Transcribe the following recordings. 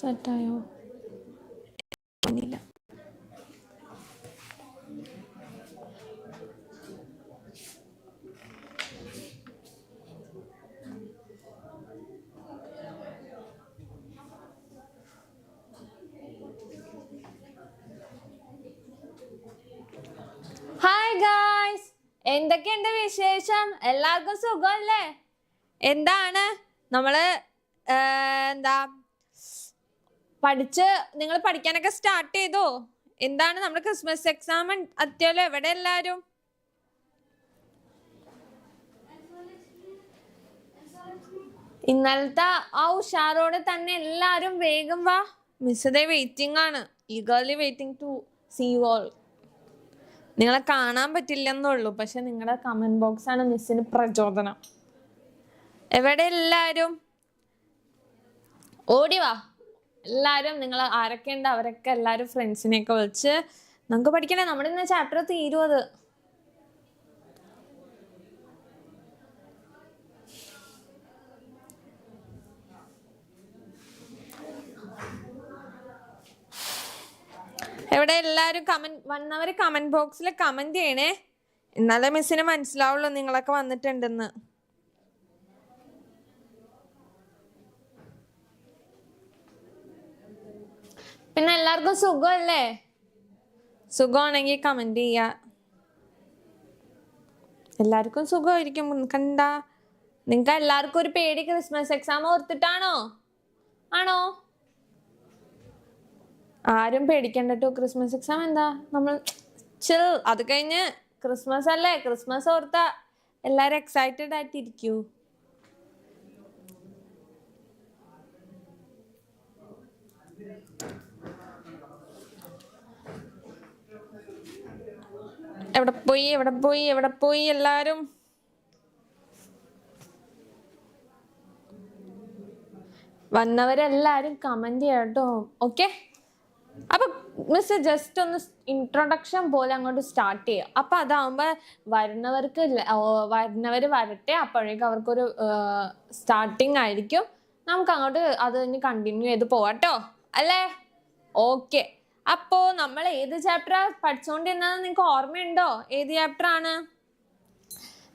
സെറ്റായോ? ഇല്ല. ഹായ് എന്തൊക്കെയുണ്ട് വിശേഷം? എല്ലാവർക്കും സുഖമല്ലേ എന്താണ്? നമ്മൾ ഏർ പഠിച്ച് നിങ്ങൾ പഠിക്കാനൊക്കെ സ്റ്റാർട്ട് ചെയ്തോ? എന്താണ് നമ്മുടെ ക്രിസ്മസ് എക്സാം അത്യാലോ എവിടെ എല്ലാരും? ഇന്നലത്തെ ആ ഉഷാറോടെ തന്നെ എല്ലാരും വേഗം വാ. മിസ് ദേ വെയിറ്റിംഗ് ആണ്. Eagerly waiting to see all നിങ്ങളെ കാണാൻ പറ്റില്ലെന്നുള്ളൂ പക്ഷെ നിങ്ങളുടെ കമന്റ് ബോക്സ് ആണ് മിസ്സിന് പ്രചോദനം. എവിടെ എല്ലാരും? ഓടി വാ. എല്ലാരും നിങ്ങൾ ആരൊക്കെ ഉണ്ട്? അവരൊക്കെ എല്ലാരും ഫ്രണ്ട്സിനെയൊക്കെ വിളിച്ച് നമുക്ക് പഠിക്കണേ. നമ്മുടെ ഇന്ന് ചാപ്റ്റർ തീരും അത് എവിടെ എല്ലാരും കമന്റ് വന്നവര് കമന്റ് ബോക്സിൽ കമന്റ് ചെയ്യണേ. എന്നാലേ മിസ്സിന് മനസ്സിലാവുള്ളൂ നിങ്ങളൊക്കെ വന്നിട്ടുണ്ടെന്ന്. പിന്നെ എല്ലാവർക്കും സുഖമല്ലേ? സുഖമാണെങ്കിൽ കമന്റ് ചെയ്യ. എല്ലാവർക്കും സുഖമായിരിക്കും. കണ്ട? നിങ്ങൾക്ക് എല്ലാവർക്കും ഒരു പേടി ക്രിസ്മസ് എക്സാം ഓർത്തിട്ടാണോ? ആണോ? ആരും പേടിക്കണ്ട കേട്ടോ ക്രിസ്മസ് എക്സാം എന്താ? നമ്മൾ ചിൽ അത് കഴിഞ്ഞ് ക്രിസ്മസ് അല്ലേ? ക്രിസ്മസ് ഓർത്ത എല്ലാവരും എക്സൈറ്റഡ് ആയിട്ടിരിക്കൂ. എവിടെ പോയി എവിടെ പോയി എവിടെ പോയി എല്ലാരും? വന്നവരെല്ലാരും കമന്റ് ചെയ്യട്ടോ. ഓക്കെ അപ്പൊ മിസ് ജസ്റ്റ് ഒന്ന് ഇൻട്രൊഡക്ഷൻ പോലെ അങ്ങോട്ട് സ്റ്റാർട്ട് ചെയ്യുക അപ്പൊ അതാവുമ്പോ വരുന്നവർക്ക് വരുന്നവർ വരട്ടെ. അപ്പോഴേക്കും അവർക്കൊരു സ്റ്റാർട്ടിങ് ആയിരിക്കും. നമുക്ക് അങ്ങോട്ട് അത് കണ്ടിന്യൂ ചെയ്ത് പോവാട്ടോ. അല്ലേ? ഓക്കെ അപ്പോ നമ്മൾ ഏത് ചാപ്റ്ററാ പഠിച്ചുകൊണ്ടിരുന്നത് നിങ്ങൾക്ക് ഓർമ്മയുണ്ടോ? ഏത് ചാപ്റ്റർ ആണ്?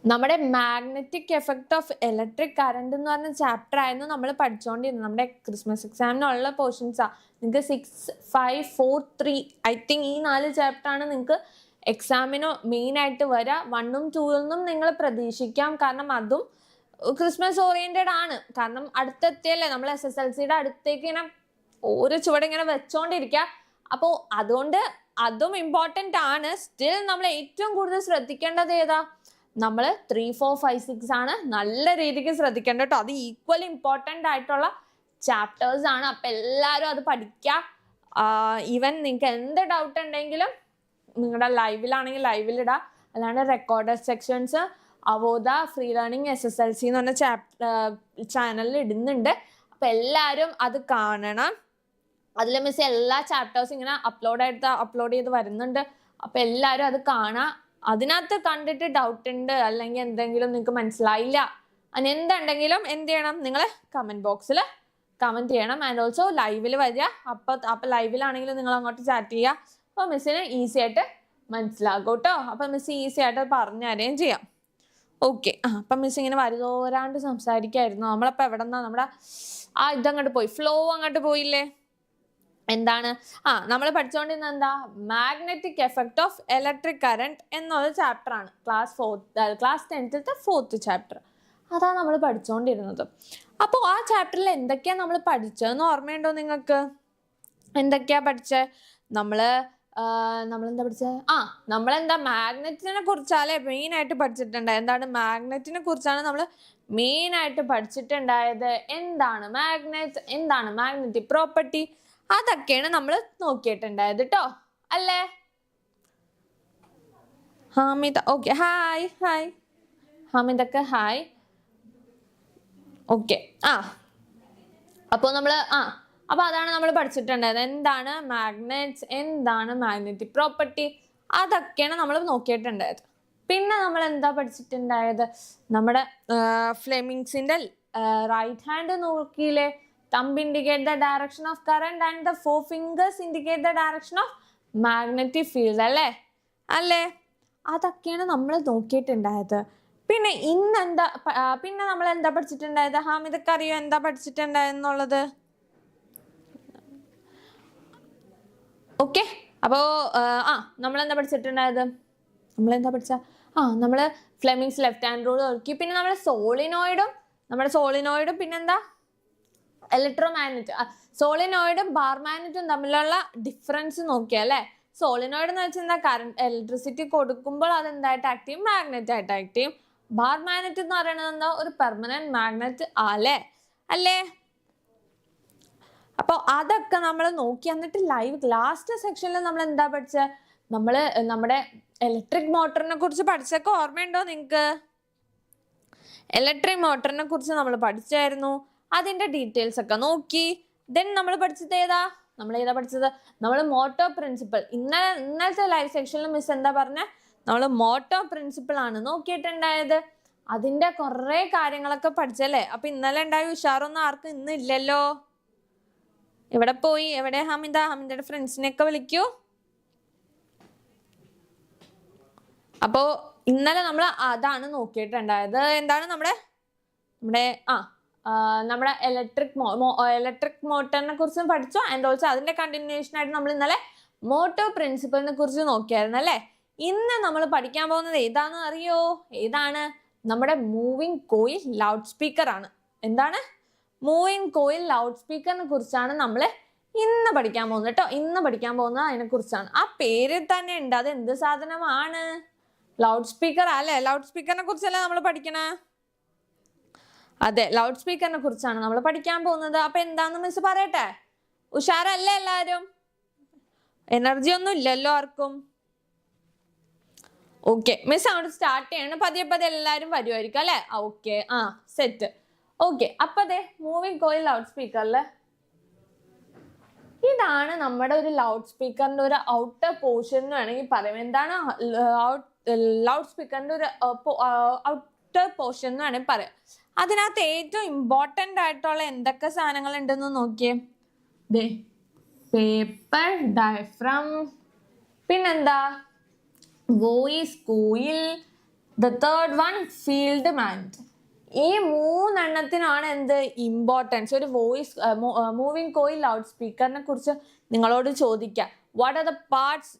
നമ്മുടെ magnetic effect of electric current എന്ന് പറഞ്ഞ ചാപ്റ്റർ ആയിരുന്നു നമ്മൾ പഠിച്ചുകൊണ്ടിരുന്നത് നമ്മുടെ ക്രിസ്മസ് എക്സാമിനുള്ള പോർഷൻസാ നിങ്ങൾക്ക് six five four three I think ഈ നാല് ചാപ്റ്റർ ആണ് നിങ്ങൾക്ക് എക്സാമിന് മെയിൻ ആയിട്ട് വരിക വണ്ണും ടൂന്നും നിങ്ങൾ പ്രതീക്ഷിക്കാം. കാരണം അതും ക്രിസ്മസ് ഓറിയന്റഡ് ആണ്. കാരണം അടുത്തെത്തിയല്ലേ? നമ്മൾ എസ് എസ് എൽ സിയുടെ അടുത്തേക്ക് ഇങ്ങനെ ഓരോ ചുവടെ ഇങ്ങനെ വെച്ചോണ്ടിരിക്കുക അപ്പോൾ അതുകൊണ്ട് അതും ഇമ്പോർട്ടന്റ് ആണ്. സ്റ്റിൽ നമ്മൾ ഏറ്റവും കൂടുതൽ ശ്രദ്ധിക്കേണ്ടത് ഏതാ? നമ്മൾ ത്രീ ഫോർ ഫൈവ് സിക്സ് ആണ് നല്ല രീതിക്ക് ശ്രദ്ധിക്കേണ്ടത് കേട്ടോ. അത് ഈക്വലി ഇമ്പോർട്ടന്റ് ആയിട്ടുള്ള ചാപ്റ്റേഴ്സ് ആണ്. അപ്പം എല്ലാവരും അത് പഠിക്കുക ഈവൻ നിങ്ങൾക്ക് എന്ത് ഡൗട്ട് ഉണ്ടെങ്കിലും നിങ്ങളുടെ ലൈവിലാണെങ്കിൽ ലൈവിലിടുക അല്ലാണ്ട് record sections അവോദ free learning S S L C എന്ന് പറഞ്ഞ ചാനലിൽ ഇടുന്നുണ്ട്. അപ്പം എല്ലാവരും അത് കാണണം. അതിൽ മിസ് എല്ലാ ചാപ്റ്റേഴ്സും ഇങ്ങനെ അപ്ലോഡ് ആയിട്ട് അപ്ലോഡ് ചെയ്ത് വരുന്നുണ്ട്. അപ്പം എല്ലാവരും അത് കാണാ. അതിനകത്ത് കണ്ടിട്ട് ഡൗട്ട് ഉണ്ട് അല്ലെങ്കിൽ എന്തെങ്കിലും നിങ്ങൾക്ക് മനസ്സിലായില്ല. അങ്ങനെ എന്തുണ്ടെങ്കിലും എന്ത് ചെയ്യണം? നിങ്ങൾ കമന്റ് ബോക്സിൽ കമന്റ് ചെയ്യണം. ആൻഡ് ഓൾസോ ലൈവിൽ വരിക. അപ്പോൾ അപ്പോൾ ലൈവിലാണെങ്കിലും നിങ്ങൾ അങ്ങോട്ട് ചാറ്റ് ചെയ്യുക. അപ്പോൾ മിസ്സിന് ഈസി ആയിട്ട് മനസ്സിലാകും കേട്ടോ അപ്പം മിസ് ഈസി ആയിട്ട് പറഞ്ഞു തരുകയും ചെയ്യാം. ഓക്കെ ആ അപ്പം മിസ് ഇങ്ങനെ വരുതോരാണ്ട് സംസാരിക്കായിരുന്നു. നമ്മളപ്പോൾ എവിടെ നിന്നാ നമ്മുടെ ആ ഇതങ്ങോട്ട് പോയി. ഫ്ലോ അങ്ങോട്ട് പോയില്ലേ? എന്താണ്? ആ നമ്മൾ പഠിച്ചുകൊണ്ടിരുന്ന എന്താ? Magnetic effect of electric current എന്നൊരു ചാപ്റ്റർ ആണ്. ക്ലാസ് ഫോർത്ത് ക്ലാസ് ടെൻത്തിലത്തെ ഫോർത്ത് ചാപ്റ്റർ അതാണ് നമ്മൾ പഠിച്ചുകൊണ്ടിരുന്നത് അപ്പോൾ ആ ചാപ്റ്ററിൽ എന്തൊക്കെയാണ് നമ്മൾ പഠിച്ചതെന്ന് ഓർമ്മയുണ്ടോ നിങ്ങൾക്ക്? എന്തൊക്കെയാ പഠിച്ചത് നമ്മൾ നമ്മളെന്താ പഠിച്ചത് ആ നമ്മളെന്താ മാഗ്നറ്റിനെ കുറിച്ചാലേ മെയിൻ ആയിട്ട് പഠിച്ചിട്ടുണ്ടായത്? എന്താണ് മാഗ്നറ്റിനെ കുറിച്ചാണ് നമ്മൾ മെയിൻ ആയിട്ട് പഠിച്ചിട്ടുണ്ടായത്? എന്താണ് മാഗ്നറ്റ്? എന്താണ് മാഗ്നറ്റിക് പ്രോപ്പർട്ടി? അതൊക്കെയാണ് നമ്മൾ നോക്കിയിട്ടുണ്ടായത് കേട്ടോ അല്ലേ? Hamida okay. Hi hi. ഹാമിദക്ക് hi. Okay. ആ. അപ്പോൾ നമ്മൾ ആ. അപ്പോൾ അതാണ് നമ്മൾ പഠിച്ചിട്ടുണ്ടായത്. എന്താണ് മാഗ്നറ്റ്സ് എന്താണ് മാഗ്നറ്റിക് പ്രോപ്പർട്ടി അതൊക്കെയാണ് നമ്മൾ നോക്കിയിട്ടുണ്ടായത്. പിന്നെ നമ്മൾ എന്താ പഠിച്ചിട്ടുണ്ടായത്? നമ്മുടെ ഫ്ലെമിങ്സിന്റെ റൈറ്റ് ഹാൻഡ് നോക്കിയില്ലേ thumb indicate the direction of current and the four fingers indicate the direction of magnetic field അല്ലേ? അല്ലേ? അതൊക്കെയാണ് നമ്മൾ നോക്കിയിട്ടുണ്ടായത്. പിന്നെ ഇന്ന് എന്താ പിന്നെ നമ്മൾ എന്താ പഠിച്ചിട്ടുണ്ടായത്? ഹാമിദക്ക് അറിയോ എന്താ പഠിച്ചിട്ടുണ്ടായെന്നുള്ളത് ഓക്കെ അപ്പോൾ ആ നമ്മൾ എന്താ പഠിച്ചിട്ടുണ്ടായത്? നമ്മൾ എന്താ പഠിച്ച? ആ നമ്മൾ ഫ്ലെമിങ്സ് ലെഫ്റ്റ് ഹാൻഡ് റൂൾ നോക്കി പിന്നെ നമ്മൾ സോളിനോയിഡും നമ്മുടെ സോളിനോയിഡും പിന്നെന്താ? ഇലക്ട്രോ മാഗ്നറ്റ് സോളിനോയിഡും ബാർ മാഗ്നറ്റും തമ്മിലുള്ള ഡിഫറൻസ് നോക്കിയാൽ അല്ലേ? സോളിനോയിഡ് എന്ന് വെച്ചാൽ എന്താ കറണ്ട് ഇലക്ട്രിസിറ്റി കൊടുക്കുമ്പോൾ അത് എന്തായിട്ട് ആക്ട് ചെയ്യും? മാഗ്നറ്റ് ആയിട്ട് ആക്ട് ചെയ്യും. ബാർ മാഗ്നറ്റ് എന്ന് പറയുന്നത് എന്താ? ഒരു പെർമനന്റ് മാഗ്നറ്റ് അല്ലേ? അല്ലേ? അപ്പോൾ അതൊക്കെ നമ്മൾ നോക്കി എന്നിട്ട് ലൈവ് ലാസ്റ്റ് സെക്ഷനിൽ നമ്മൾ എന്താ പഠിച്ച? നമ്മൾ നമ്മുടെ ഇലക്ട്രിക് മോട്ടറിനെ കുറിച്ച് പഠിച്ചൊക്കെ ഓർമ്മയുണ്ടോ നിങ്ങൾക്ക് ഇലക്ട്രിക് മോട്ടറിനെ കുറിച്ച് നമ്മൾ പഠിച്ചായിരുന്നു. അതിന്റെ ഡീറ്റെയിൽസ് ഒക്കെ നോക്കി. ദെൻ നമ്മൾ പഠിച്ചത് ഏതാ? നമ്മൾ ഏതാ പഠിച്ചത്? നമ്മൾ മോട്ടോ പ്രിൻസിപ്പിൾ ഇന്നലെ ഇന്നലത്തെ ലൈവ് സെക്ഷനിൽ മിസ് എന്താ പറഞ്ഞ? നമ്മൾ മോട്ടോ പ്രിൻസിപ്പിൾ ആണ് നോക്കിയിട്ടുണ്ടായത്. അതിന്റെ കുറേ കാര്യങ്ങളൊക്കെ പഠിച്ചല്ലേ? അപ്പൊ ഇന്നലെ ഉണ്ടായ ഉഷാറൊന്നും ആർക്കും ഇന്ന് ഇല്ലല്ലോ. എവിടെ പോയി? എവിടെ? ഹമിത ഹമിതയുടെ ഫ്രണ്ട്സിനെയൊക്കെ വിളിക്കൂ. അപ്പോ ഇന്നലെ നമ്മൾ അതാണ് നോക്കിയിട്ടുണ്ടായത്. എന്താണ് നമ്മുടെ നമ്മുടെ ആ ആ, നമ്മുടെ ഇലക്ട്രിക് ഇലക്ട്രിക് മോട്ടറിനെ കുറിച്ചും പഠിച്ചു? ആൻഡ് ഓൾസോ അതിന്റെ കണ്ടിന്യൂഷൻ ആയിട്ട് നമ്മൾ ഇന്നലെ മോട്ടോ പ്രിൻസിപ്പളിനെ കുറിച്ച് നോക്കിയായിരുന്നു അല്ലേ? ഇന്ന് നമ്മൾ പഠിക്കാൻ പോകുന്നത് ഏതാന്ന് അറിയോ? ഏതാണ്? നമ്മുടെ മൂവിങ് കോയിൽ ലൗഡ് സ്പീക്കർ ആണ്. എന്താണ്? മൂവിങ് കോയിൽ ലൗഡ് സ്പീക്കറിനെ കുറിച്ചാണ് നമ്മൾ ഇന്ന് പഠിക്കാൻ പോകുന്നത് കേട്ടോ. ഇന്ന് പഠിക്കാൻ പോകുന്നത് അതിനെ കുറിച്ചാണ്. ആ പേര് തന്നെ ഉണ്ട്. അത് എന്ത് സാധനമാണ്? ലൗഡ് സ്പീക്കർ അല്ലേ? ലൗഡ് സ്പീക്കറിനെ കുറിച്ചല്ലേ നമ്മൾ പഠിക്കണേ? അതെ ലൗഡ് സ്പീക്കറിനെ കുറിച്ചാണ് നമ്മൾ പഠിക്കാൻ പോകുന്നത്. അപ്പൊ എന്താന്ന് മിസ് പറയട്ടെ? ഉഷാറല്ലേ എല്ലാരും? എനർജി ഒന്നും ഇല്ലല്ലോ ആർക്കും. ഓക്കെ മിസ് അങ്ങോട്ട് സ്റ്റാർട്ട് ചെയ്യണം. പതിയെ പതിയെ എല്ലാരും വരുമായിരിക്കും അല്ലെ? ഓക്കെ ആ സെറ്റ് ഓക്കെ അപ്പൊ അതെ മൂവിങ് കോയിൽ ലൗഡ് സ്പീക്കറിൽ ഇതാണ് നമ്മുടെ ഒരു ലൗഡ് സ്പീക്കറിന്റെ ഒരു ഔട്ടർ പോർഷൻ എന്ന് വേണമെങ്കിൽ പറയാം. എന്താണ്? ലൗഡ് സ്പീക്കറിന്റെ ഒരു ഔട്ടർ പോർഷൻ എന്ന് വേണമെങ്കിൽ പറയാം. അതിനകത്ത് ഏറ്റവും ഇമ്പോർട്ടന്റ് ആയിട്ടുള്ള എന്തൊക്കെ സാധനങ്ങൾ ഉണ്ടെന്ന് നോക്കിയേ. ദേ പേപ്പർ ഡയഫ്രം പിന്നെന്താ? Voice coil the third one field magnet ഈ മൂന്നെണ്ണത്തിനാണ് എന്ത് ഇമ്പോർട്ടൻസ് ഒരു വോയിസ് മൂവിങ് കോയിൽ ലൗഡ് സ്പീക്കറിനെ കുറിച്ച് നിങ്ങളോട് ചോദിക്കാം. What are the parts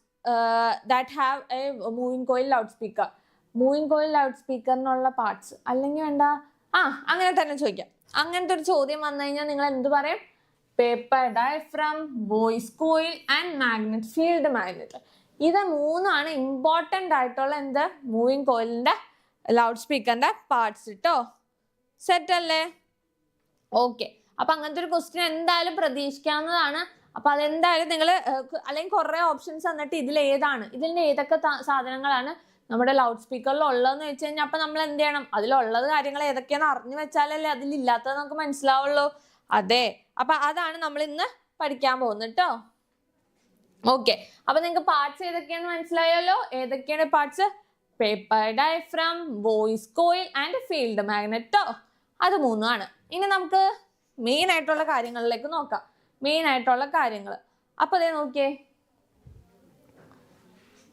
that have a moving coil loudspeaker moving coil loud സ്പീക്കറിനുള്ള പാർട്സ് അല്ലെങ്കിൽ വേണ്ട ആ അങ്ങനെ തന്നെ ചോദിക്കാം. അങ്ങനത്തെ ഒരു ചോദ്യം വന്നു കഴിഞ്ഞാൽ നിങ്ങൾ എന്ത് പറയും? Paper diaphragm voice coil and magnet field magnet ഇത് മൂന്നാണ് ഇമ്പോർട്ടന്റ് ആയിട്ടുള്ള എന്ത്? മൂവിങ് കോയിലിന്റെ ലൗഡ് സ്പീക്കറിന്റെ പാർട്സ് കേട്ടോ സെറ്റ് അല്ലേ? ഓക്കെ അപ്പൊ അങ്ങനത്തെ ഒരു ക്വസ്റ്റ്യൻ എന്തായാലും പ്രതീക്ഷിക്കാവുന്നതാണ്. അപ്പൊ അതെന്തായാലും നിങ്ങൾ അല്ലെങ്കിൽ കുറേ ഓപ്ഷൻസ് തന്നിട്ട് ഇതിൽ ഏതാണ് ഇതിന്റെ ഏതൊക്കെ സാധനങ്ങളാണ് നമ്മുടെ ലൗഡ് സ്പീക്കറിൽ ഉള്ളതെന്ന് വെച്ച് കഴിഞ്ഞാൽ അപ്പൊ നമ്മൾ എന്ത് ചെയ്യണം? അതിലുള്ളത് കാര്യങ്ങൾ ഏതൊക്കെയാണെന്ന് അറിഞ്ഞു വെച്ചാലല്ലേ അതിലില്ലാത്തത് നമുക്ക് മനസ്സിലാവുള്ളൂ. അതെ. അപ്പൊ അതാണ് നമ്മൾ ഇന്ന് പഠിക്കാൻ പോകുന്നത് കേട്ടോ ഓക്കെ. അപ്പൊ നിങ്ങൾക്ക് പാർട്സ് ഏതൊക്കെയാന്ന് മനസ്സിലായല്ലോ? ഏതൊക്കെയാണ് parts paper diaphragm voice coil and field magneto അത് മൂന്നുമാണ്. ഇനി നമുക്ക് മെയിൻ ആയിട്ടുള്ള കാര്യങ്ങളിലേക്ക് നോക്കാം. മെയിൻ ആയിട്ടുള്ള കാര്യങ്ങൾ. അപ്പൊ അതേ നോക്കിയേ.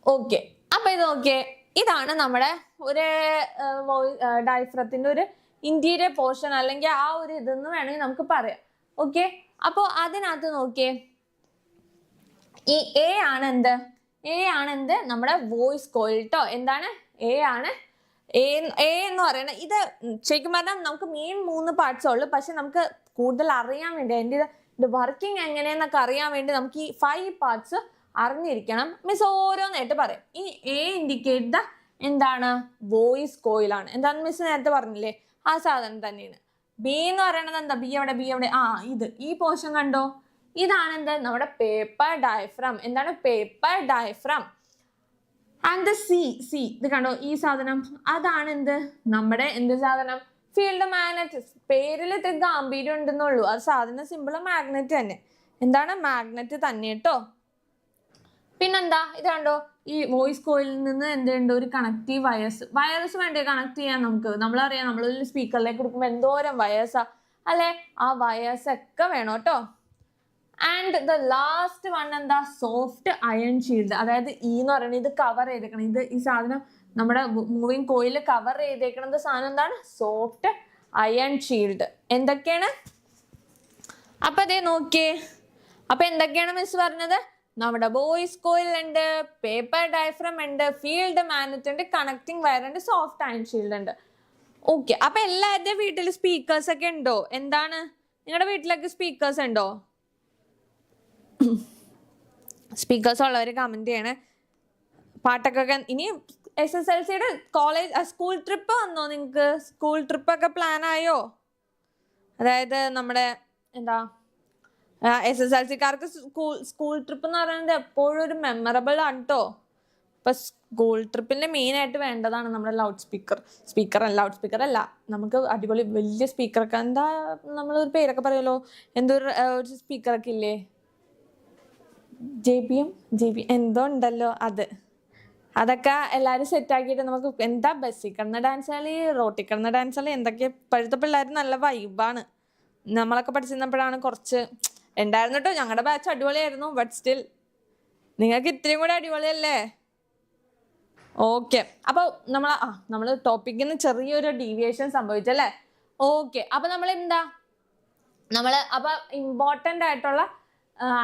ഓക്കെ. അപ്പൊ ഇത് നോക്കിയേ. ഇതാണ് നമ്മുടെ ഒരു ഡയഫ്രത്തിന്റെ ഒരു ഇന്റീരിയർ പോർഷൻ അല്ലെങ്കിൽ ആ ഒരു ഇതെന്ന് വേണമെങ്കിൽ നമുക്ക് പറയാം. ഓക്കെ അപ്പോൾ അതിനകത്ത് നോക്കിയേ. ഈ എ ആണ് എന്ത്? എ ആണ് എന്ത്? നമ്മുടെ വോയിസ് കോയിൽ ട്ടോ. എന്താണ്? എ ആണ്. എ എന്ന് പറയുന്നത് ഇത് ശരിക്കും പറഞ്ഞാൽ നമുക്ക് മെയിൻ മൂന്ന് പാർട്സ് ഉള്ളൂ. പക്ഷെ നമുക്ക് കൂടുതൽ അറിയാൻ വേണ്ടി അതിന്റെ ഇത് വർക്കിംഗ് എങ്ങനെയെന്നൊക്കെ അറിയാൻ വേണ്ടി നമുക്ക് ഈ ഫൈവ് പാർട്സ് അറിഞ്ഞിരിക്കണം. മിസ് ഓരോന്നായിട്ട് പറയാം. ഈ എ ഇൻഡിക്കേറ്റ് ദ എന്താണ്? വോയിസ് കോയിലാണ് എന്താണ് മിസ് നേരത്തെ പറഞ്ഞില്ലേ? ആ സാധനം തന്നെയാണ്. ബി എന്ന് പറയുന്നത് എന്താ? ബി എവിടെ? ബി എവിടെ? ആ ഇത്. ഈ പോർഷൻ കണ്ടോ? ഇതാണ് എന്ത്? നമ്മുടെ പേപ്പർ ഡയഫ്രം എന്താണ് paper diaphragm and the C C ഇത് കണ്ടോ? ഈ സാധനം. അതാണ് എന്ത്? നമ്മുടെ എന്ത് സാധനം? ഫീൽഡ് മാഗ്നറ്റ് പേരിൽ ഇത്ര ഗാംഭീര്യം ഉണ്ടെന്നുള്ളൂ. അത് സാധനം സിമ്പിൾ മാഗ്നറ്റ് തന്നെ. എന്താണ്? മാഗ്നറ്റ് തന്നെ കേട്ടോ. പിന്നെന്താ? ഇത് കണ്ടോ? ഈ വോയിസ് കോയിലിൽ നിന്ന് എന്തുണ്ട്? ഒരു കണക്റ്റീവ് വയർസ് വയർസ് വേണ്ടേ? കണക്ട് ചെയ്യാൻ നമുക്ക്. നമ്മളറിയാം നമ്മളൊരു സ്പീക്കറിലേക്ക് കൊടുക്കുമ്പോൾ എന്തോരം വയർസാ അല്ലെ? ആ വയേഴ്സ് ഒക്കെ വേണം കേട്ടോ. ആൻഡ് ദ ലാസ്റ്റ് വൺ എന്താ? സോഫ്റ്റ് അയൺ ഷീൽഡ് അതായത് ഈ എന്ന് പറയുന്നത് ഇത് കവർ ചെയ്തേക്കണം. ഇത് ഈ സാധനം നമ്മുടെ മൂവിങ് കോയിൽ കവർ ചെയ്തേക്കണത് സാധനം എന്താണ്? സോഫ്റ്റ് അയൺ ഷീൽഡ് എന്തൊക്കെയാണ്? അപ്പൊ അതേ നോക്കിയേ. അപ്പൊ എന്തൊക്കെയാണ് മിസ് പറഞ്ഞത്? നമ്മുടെ ബോയ്സ് കോയിൽ ഉണ്ട് പേപ്പർ ഡയഫ്രം ഉണ്ട് ഫീൽഡ് മാനറ്റ് ഉണ്ട് കണക്ടിങ് വയർ ഉണ്ട് സോഫ്റ്റ് ആൻഡ് ഷീൽഡ് ഉണ്ട്. ഓക്കെ അപ്പൊ എല്ലാവരുടെ വീട്ടിൽ സ്പീക്കേഴ്സ് ഒക്കെ ഉണ്ടോ? എന്താണ്? നിങ്ങളുടെ വീട്ടിലൊക്കെ സ്പീക്കേഴ്സ് ഉണ്ടോ? സ്പീക്കേഴ്സ് ഉള്ളവർ കമന്റ് ചെയ്യണേ. പാട്ടൊക്കെ ഇനി എസ് എസ് എൽ സിയുടെ കോളേജ് സ്കൂൾ ട്രിപ്പ് വന്നോ നിങ്ങൾക്ക് സ്കൂൾ ട്രിപ്പൊക്കെ പ്ലാൻ ആയോ? അതായത് നമ്മുടെ എന്താ എസ് എസ് എൽ സിക്കാർക്ക് സ്കൂൾ സ്കൂൾ ട്രിപ്പ് എന്ന് പറയുന്നത് എപ്പോഴും ഒരു മെമ്മറബിൾ ആണ് കേട്ടോ ഇപ്പൊ സ്കൂൾ ട്രിപ്പിന്റെ മെയിൻ ആയിട്ട് വേണ്ടതാണ് നമ്മുടെ loud speaker speaker loud speaker അല്ല. നമുക്ക് അടിപൊളി വലിയ സ്പീക്കറൊക്കെ എന്താ നമ്മളൊരു പേരൊക്കെ പറയുമല്ലോ? എന്തോ ഒരു, സ്പീക്കറൊക്കെ ഇല്ലേ? J B M J B എന്തോ ഉണ്ടല്ലോ അത്. അതൊക്കെ എല്ലാവരും സെറ്റ് ആക്കിയിട്ട് നമുക്ക് എന്താ ബസ്സിൽ കിടന്ന ഡാൻസ് കളി റോട്ടിൽ കിടന്ന ഡാൻസ് കളി എന്തൊക്കെ ഇപ്പോഴത്തെ പിള്ളേർ നല്ല വൈബാണ് നമ്മളൊക്കെ പഠിച്ചിരുന്നപ്പോഴാണ് കുറച്ച് ഉണ്ടായിരുന്നു കേട്ടോ ഞങ്ങളുടെ ബാച്ച് അടിപൊളിയായിരുന്നു ബട്ട് സ്റ്റിൽ നിങ്ങൾക്ക് ഇത്രയും കൂടെ അടിപൊളിയല്ലേ? ഓക്കെ അപ്പോൾ നമ്മൾ ആ നമ്മൾ ടോപ്പിക്കിൽ നിന്ന് ചെറിയൊരു ഡീവിയേഷൻ സംഭവിച്ചല്ലേ? ഓക്കെ അപ്പോൾ നമ്മൾ എന്താ നമ്മൾ അപ്പോൾ ഇമ്പോർട്ടന്റ് ആയിട്ടുള്ള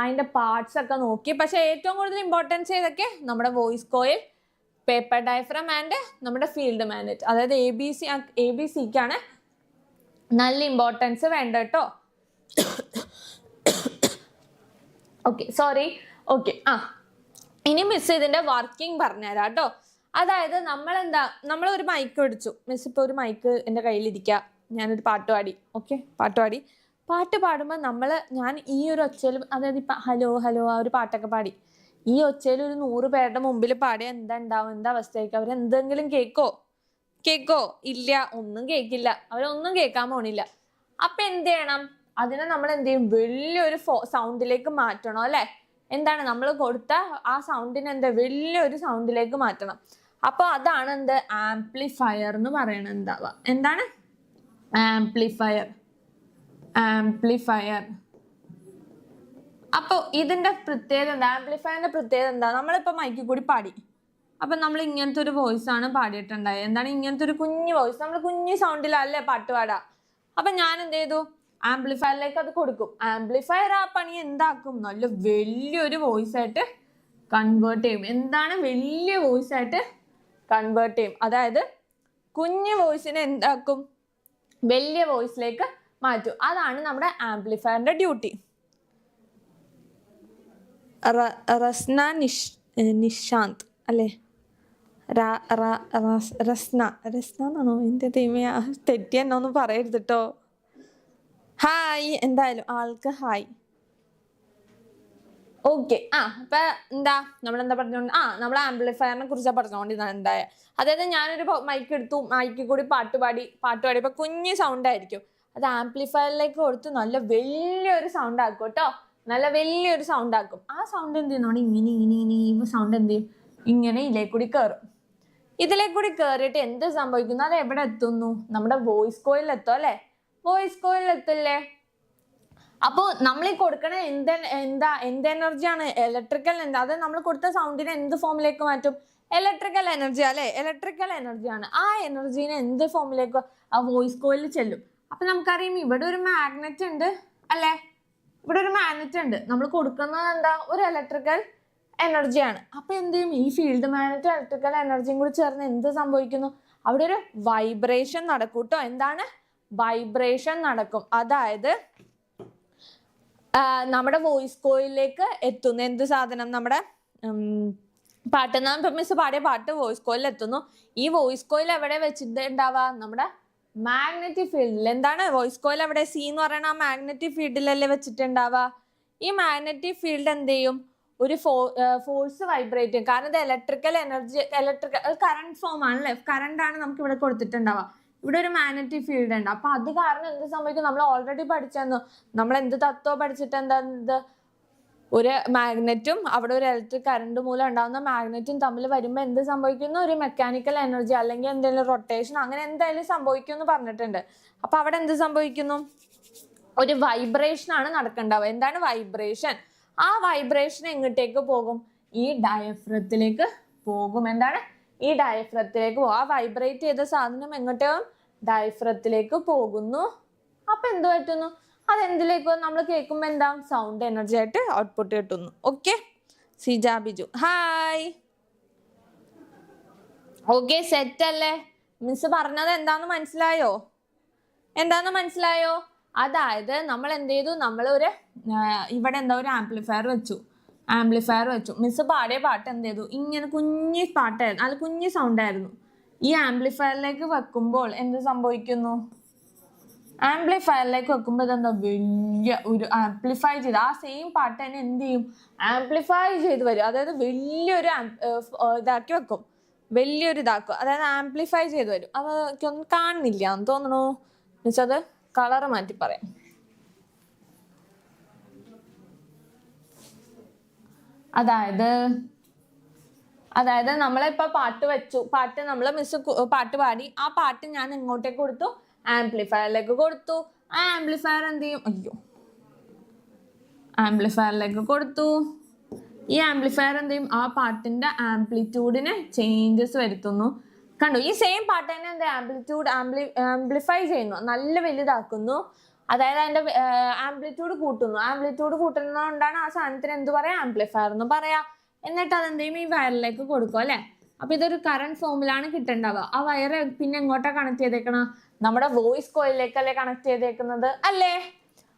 അതിന്റെ പാർട്സ് ഒക്കെ നോക്കി. പക്ഷെ ഏറ്റവും കൂടുതൽ ഇമ്പോർട്ടൻസ് ഏതൊക്കെ? നമ്മുടെ voice coil paper diaphragm and നമ്മുടെ ഫീൽഡ് മാനേജ് അതായത് A B C A B സിക്കാണ് നല്ല ഇമ്പോർട്ടൻസ് വേണ്ട കേട്ടോ ഓക്കെ സോറി ഓക്കെ ആ. ഇനി മിസ് ഇതിന്റെ വർക്കിംഗ് പറഞ്ഞുതരാം കേട്ടോ. അതായത് നമ്മൾ എന്താ നമ്മൾ ഒരു മൈക്ക് പിടിച്ചു മിസ് ഇപ്പോൾ ഒരു മൈക്ക് എന്റെ കയ്യിലിരിക്കുക ഞാനൊരു പാട്ട് പാടി. ഓക്കെ പാട്ട് പാടി. പാട്ട് പാടുമ്പോൾ നമ്മൾ ഞാൻ ഈ ഒരു ഒച്ചയിൽ അതായത് ഇപ്പം ഹലോ ഹലോ ആ ഒരു പാട്ടൊക്കെ പാടി. ഈ ഒച്ചയിൽ ഒരു നൂറ് പേരുടെ മുമ്പിൽ പാടിയ എന്താ ഉണ്ടാവും എന്താ അവസ്ഥയായിരിക്കും? അവർ എന്തെങ്കിലും കേൾക്കോ കേൾക്കോ ഇല്ല ഒന്നും കേൾക്കില്ല അവരൊന്നും കേൾക്കാൻ പോണില്ല. അപ്പൊ എന്ത് ചെയ്യണം? അതിനെ നമ്മൾ എന്ത് ചെയ്യും വലിയൊരു ഫോ സൗണ്ടിലേക്ക് മാറ്റണം അല്ലേ? എന്താണ്? നമ്മൾ കൊടുത്ത ആ സൗണ്ടിനെ എന്താ വലിയൊരു സൗണ്ടിലേക്ക് മാറ്റണം. അപ്പോൾ അതാണ് എന്ത്? ആംപ്ലിഫയർ എന്ന് പറയണത് എന്താവുക എന്താണ്? ആംപ്ലിഫയർ ആംപ്ലിഫയർ അപ്പോൾ ഇതിന്റെ പ്രത്യേകത എന്താ? ആംപ്ലിഫയറിന്റെ പ്രത്യേകത എന്താ? നമ്മളിപ്പോ മൈക്കിൽ കൂടി പാടി. അപ്പൊ നമ്മൾ ഇങ്ങനത്തെ ഒരു വോയിസ് ആണ് പാടിയിട്ടുണ്ടായത് എന്താണ്? ഇങ്ങനത്തെ ഒരു കുഞ്ഞു വോയിസ് നമ്മൾ കുഞ്ഞു സൗണ്ടിലല്ലേ പാട്ട് പാടാ. അപ്പൊ ഞാൻ എന്ത് ചെയ്തു ആംപ്ലിഫയറിലേക്ക് അത് കൊടുക്കും. ആംപ്ലിഫയർ ആ പണി എന്താക്കും? നല്ല വലിയൊരു വോയിസ് ആയിട്ട് കൺവേർട്ട് ചെയ്യും. എന്താണ് വലിയ വോയിസ് ആയിട്ട് കൺവേർട്ട് ചെയ്യും? അതായത് കുഞ്ഞു വോയിസിനെ എന്താക്കും? വലിയ വോയിസിലേക്ക് മാറ്റും. അതാണ് നമ്മുടെ ആംപ്ലിഫയറിന്റെ ഡ്യൂട്ടി റസ്ന നിഷ് നിഷാന്ത് അല്ലേ? റസ്ന റസ്ന എന്നാണോ? എന്റെ ദൈവമേ ആ തെറ്റി എന്നോ പറയരുത് കേട്ടോ ഹായ് എന്തായാലും ആൾക്ക് ഹായ്. ഓക്കെ ആ അപ്പൊ എന്താ നമ്മളെന്താ പറഞ്ഞോണ്ട് ആ നമ്മൾ ആംപ്ലിഫയറിനെ കുറിച്ചാണ് പറഞ്ഞുകൊണ്ടിരുന്നത് എന്തായ. അതായത് ഞാനൊരു മൈക്ക് എടുത്തു മൈക്കിൽ കൂടി പാട്ട് പാടി പാട്ട് പാടിയപ്പോൾ കുഞ്ഞു സൗണ്ട് ആയിരിക്കും. അത് ആംപ്ലിഫയറിലേക്ക് കൊടുത്ത് നല്ല വലിയൊരു സൗണ്ട് ആക്കും കേട്ടോ നല്ല വലിയൊരു സൗണ്ട് ആക്കും. ആ സൗണ്ട് എന്ത് ചെയ്യുന്നോണ്ട് ഇങ്ങനെ ഇങ്ങനെ ഇങ്ങനെ ഈ സൗണ്ട് എന്ത് ചെയ്യും? ഇങ്ങനെ ഇതിലേക്ക് കൂടി കയറും ഇതിലേക്ക് കൂടി കയറിയിട്ട് എന്ത് സംഭവിക്കുന്നു? അത് എവിടെ എത്തുന്നു? നമ്മുടെ വോയിസ് കോയിലെത്തും അല്ലേ? വോയിസ് കോയിൽ എത്തില്ലേ? അപ്പോ നമ്മൾ ഈ കൊടുക്കണ എന്ത് എന്താ എന്ത് എനർജിയാണ് ഇലക്ട്രിക്കൽ എന്താ? അത് നമ്മൾ കൊടുത്ത സൗണ്ടിനെ എന്ത് ഫോമിലേക്ക് മാറ്റും? ഇലക്ട്രിക്കൽ എനർജി അല്ലെ? ഇലക്ട്രിക്കൽ എനർജിയാണ് ആ എനർജീനെ എന്ത് ഫോമിലേക്ക് ആ വോയിസ് കോയിൽ ചെല്ലും. അപ്പൊ നമുക്കറിയാം ഇവിടെ ഒരു മാഗ്നറ്റ് ഉണ്ട് അല്ലെ? ഇവിടെ ഒരു മാഗ്നറ്റ് ഉണ്ട്. നമ്മൾ കൊടുക്കുന്നത് എന്താ? ഒരു ഇലക്ട്രിക്കൽ എനർജിയാണ് അപ്പൊ എന്ത് ചെയ്യും? ഈ ഫീൽഡ് മാഗ്നറ്റും ഇലക്ട്രിക്കൽ എനർജിയും കൂടി ചേർന്ന് എന്ത് സംഭവിക്കുന്നു? അവിടെ ഒരു വൈബ്രേഷൻ നടക്കൂട്ടോ. കേട്ടോ എന്താണ്? വൈബ്രേഷൻ നടക്കും. അതായത് നമ്മുടെ വോയിസ് കോയിലേക്ക് എത്തുന്നു. എന്ത് സാധനം? നമ്മുടെ പാട്ട്. നാം മിസ് പാടിയ പാട്ട് വോയിസ് കോയിൽ എത്തുന്നു. ഈ വോയിസ് കോയിൽ എവിടെ വെച്ചിട്ട് ഉണ്ടാവുക നമ്മുടെ മാഗ്നറ്റിക് ഫീൽഡിൽ എന്താണ് വോയിസ് കോയിൽ എവിടെ സി എന്ന് പറയുന്ന ആ മാഗ്നറ്റിക് ഫീൽഡിലല്ലേ വെച്ചിട്ടുണ്ടാവുക? ഈ മാഗ്നറ്റിക് ഫീൽഡ് എന്ത് ചെയ്യും? ഒരു ഫോഴ്സ് വൈബ്രേറ്റ് ചെയ്യും. കാരണം ഇത് electrical energy electrical current form ആണല്ലേ? കറണ്ട് ആണ് നമുക്ക് ഇവിടെ കൊടുത്തിട്ടുണ്ടാവുക. ഇവിടെ ഒരു മാനറ്റി ഫീൽഡ് ഉണ്ട്. അപ്പൊ അത് കാരണം എന്ത് സംഭവിക്കും? നമ്മൾ ഓൾറെഡി പഠിച്ചെന്നു. നമ്മൾ എന്ത് തത്വം പഠിച്ചിട്ട് എന്താ ഒരു മാഗ്നറ്റും അവിടെ ഒരു ഇലക്ട്രിക് കറണ്ട് മൂലം ഉണ്ടാകുന്ന മാഗ്നറ്റും തമ്മിൽ വരുമ്പോൾ എന്ത് സംഭവിക്കുന്നു? ഒരു മെക്കാനിക്കൽ എനർജി അല്ലെങ്കിൽ എന്തെങ്കിലും റൊട്ടേഷൻ അങ്ങനെ എന്തായാലും സംഭവിക്കും എന്ന് പറഞ്ഞിട്ടുണ്ട്. അപ്പൊ അവിടെ എന്ത് സംഭവിക്കുന്നു? ഒരു വൈബ്രേഷൻ ആണ് നടക്കേണ്ടാവുക. എന്താണ് വൈബ്രേഷൻ ആ വൈബ്രേഷൻ എങ്ങോട്ടേക്ക് പോകും? ഈ ഡയഫ്രത്തിലേക്ക് പോകും. എന്താണ്? ഈ ഡയഫ്രത്തിലേക്ക് പോകും. ആ വൈബ്രേറ്റ് ചെയ്ത സാധനം എങ്ങോട്ട് ഡയഫ്രത്തിലേക്ക് പോകുന്നു. അപ്പൊ എന്ത് പറ്റുന്നു? അതെന്തിലേക്ക് നമ്മൾ കേൾക്കുമ്പോൾ എന്താ? സൗണ്ട് എനർജി ആയിട്ട് ഔട്ട്പുട്ട് കിട്ടുന്നു. Okay Sija Biju. Hi okay set അല്ലേ? മിസ് പറഞ്ഞത് എന്താന്ന് മനസ്സിലായോ? എന്താന്ന് മനസ്സിലായോ? അതായത് നമ്മൾ എന്ത് ചെയ്തു? നമ്മൾ ഒരു ഇവിടെ എന്താ ഒരു ആംപ്ലിഫയർ വെച്ചു. ആംപ്ലിഫയർ വെച്ചു. മിസ് പാടിയ പാട്ട് എന്ത് ചെയ്തു? ഇങ്ങനെ കുഞ്ഞി പാട്ടായിരുന്നു. അത് കുഞ്ഞി സൗണ്ട് ആയിരുന്നു. ഈ ആംപ്ലിഫയറിലേക്ക് വെക്കുമ്പോൾ എന്ത് സംഭവിക്കുന്നു? ആംപ്ലിഫയറിലേക്ക് വെക്കുമ്പോൾ ഇതെന്താ വലിയ ഒരു ആംപ്ലിഫൈ ചെയ്ത് ആ സെയിം പാട്ട് തന്നെ എന്ത് ചെയ്യും? ആംപ്ലിഫൈ ചെയ്ത് വരും. അതായത് വലിയൊരു ഇതാക്കി വെക്കും. വലിയൊരു ഇതാക്കും. അതായത് ആംപ്ലിഫൈ ചെയ്ത് വരും. അത് എനിക്കൊന്നും കാണുന്നില്ല. എന്ന് തോന്നണു എന്നുവെച്ചത് കളറ് മാറ്റി പറയാം. അതായത് അതായത് നമ്മളിപ്പോ പാട്ട് വെച്ചു പാട്ട് നമ്മൾ മിസ് പാട്ട് പാടി ആ പാട്ട് ഞാൻ ഇങ്ങോട്ടേക്ക് കൊടുത്തു ആംപ്ലിഫയറിലേക്ക് കൊടുത്തു. ആ ആംപ്ലിഫയർ എന്ത് ചെയ്യും? അയ്യോ. ആംപ്ലിഫയറിലേക്ക് കൊടുത്തു. ഈ ആംപ്ലിഫയർ എന്ത് ചെയ്യും? ആ പാട്ടിന്റെ ആംപ്ലിറ്റ്യൂഡിന് ചേഞ്ചസ് വരുത്തുന്നു. കണ്ടു? ഈ സെയിം പാട്ട് തന്നെ എന്താ ആംപ്ലിറ്റ്യൂഡ് ആംപ്ലി ആംപ്ലിഫൈ ചെയ്യുന്നു. നല്ല വലുതാക്കുന്നു. അതായത് അതിന്റെ ആംപ്ലിറ്റ്യൂഡ് കൂട്ടുന്നു. ആംപ്ലിറ്റ്യൂഡ് കൂട്ടുന്നതുകൊണ്ടാണ് ആ സാധനത്തിന് എന്ത് പറയാ? ആംപ്ലിഫയർ എന്ന് പറയാ. എന്നിട്ട് അതെന്ത് ചെയ്യും ഈ വയറിലേക്ക് കൊടുക്കും അല്ലെ? അപ്പൊ ഇതൊരു കറണ്ട് ഫോമിലാണ് കിട്ടണ്ടാവുക ആ വയറ് പിന്നെ എങ്ങോട്ടാ കണക്ട് ചെയ്തേക്കണ? നമ്മുടെ വോയിസ് കോയിലേക്കല്ലേ കണക്ട് ചെയ്തേക്കുന്നത് അല്ലേ?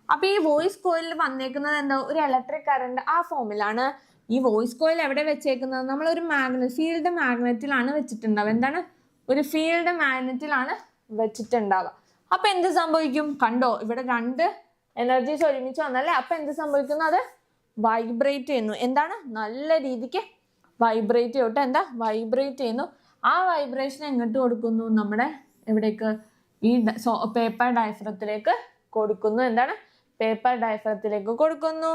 അപ്പൊ ഈ വോയിസ് കോയിലിൽ വന്നേക്കുന്നത് എന്താ? ഒരു ഇലക്ട്രിക് കറണ്ട് ആ ഫോമിലാണ് ഈ വോയിസ് കോയിൽ എവിടെ വെച്ചേക്കുന്നത്? നമ്മൾ ഒരു മാഗ്നറ്റ് ഫീൽഡ് മാഗ്നറ്റിലാണ് വെച്ചിട്ടുണ്ടാവുക. എന്താണ്? ഒരു ഫീൽഡ് മാഗ്നറ്റിലാണ് വെച്ചിട്ടുണ്ടാവുക. അപ്പൊ എന്ത് സംഭവിക്കും? കണ്ടോ? ഇവിടെ രണ്ട് എനർജീസ് ഒരുമിച്ച് വന്നല്ലേ? അപ്പൊ എന്ത് സംഭവിക്കുന്നു? അത് വൈബ്രേറ്റ് ചെയ്യുന്നു. എന്താണ്? നല്ല രീതിക്ക് വൈബ്രേറ്റ് ചെയ്യട്ടെ. എന്താ? വൈബ്രേറ്റ് ചെയ്യുന്നു. ആ വൈബ്രേഷൻ എങ്ങോട്ട് കൊടുക്കുന്നു? നമ്മുടെ എവിടേക്ക്? ഈ പേപ്പർ ഡയഫ്രത്തിലേക്ക് കൊടുക്കുന്നു. എന്താണ്? പേപ്പർ ഡയഫ്രത്തിലേക്ക് കൊടുക്കുന്നു.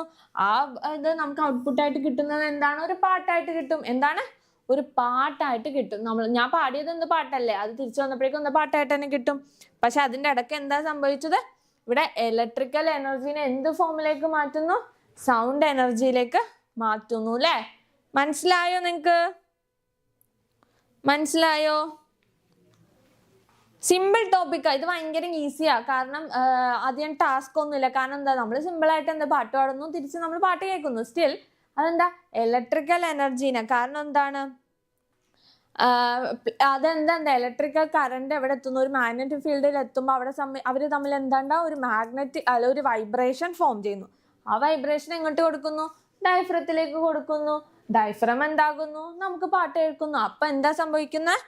ആ ഇത് നമുക്ക് ഔട്ട്പുട്ട് ആയിട്ട് കിട്ടുന്നത് എന്താണ്? ഒരു പാട്ടായിട്ട് കിട്ടും. എന്താണ്? ഒരു പാട്ടായിട്ട് കിട്ടും. നമ്മൾ ഞാൻ പാടിയത് എന്ത് പാട്ടല്ലേ? അത് തിരിച്ചു വന്നപ്പോഴേക്കും ഒന്ന് പാട്ടായിട്ട് തന്നെ കിട്ടും. പക്ഷെ അതിന്റെ ഇടയ്ക്ക് എന്താ സംഭവിച്ചത്? ഇവിടെ ഇലക്ട്രിക്കൽ എനർജീനെ എന്ത് ഫോമിലേക്ക് മാറ്റുന്നു? സൗണ്ട് എനർജിയിലേക്ക് മാറ്റുന്നു അല്ലേ മനസ്സിലായോ നിങ്ങക്ക്? മനസ്സിലായോ? സിമ്പിൾ ടോപ്പിക്കാ ഇത് ഭയങ്കര ഈസിയാ കാരണം അധികം ടാസ്ക് ഒന്നുമില്ല. കാരണം എന്താ? നമ്മൾ സിമ്പിൾ ആയിട്ട് എന്താ പാട്ട് പാടുന്നു തിരിച്ച് നമ്മൾ പാട്ട് കേൾക്കുന്നു. സ്റ്റിൽ അതെന്താ? ഇലക്ട്രിക്കൽ എനർജീനെ കാരണം എന്താണ്? അതെന്താ? എന്താ? ഇലക്ട്രിക്കൽ കറണ്ട് എവിടെ എത്തുന്നു? ഒരു മാഗ്നറ്റിക് ഫീൽഡിൽ എത്തുമ്പോൾ അവിടെ അവർ തമ്മിൽ എന്താണ്ടാ? ഒരു മാഗ്നറ്റിക് അല്ല ഒരു വൈബ്രേഷൻ ഫോം ചെയ്യുന്നു. ആ വൈബ്രേഷൻ എങ്ങോട്ട് കൊടുക്കുന്നു? ഡൈഫ്രത്തിലേക്ക് കൊടുക്കുന്നു. ഡൈഫ്രം എന്താകുന്നു? നമുക്ക് പാട്ട് കേൾക്കുന്നു. അപ്പൊ എന്താ സംഭവിക്കുന്നത്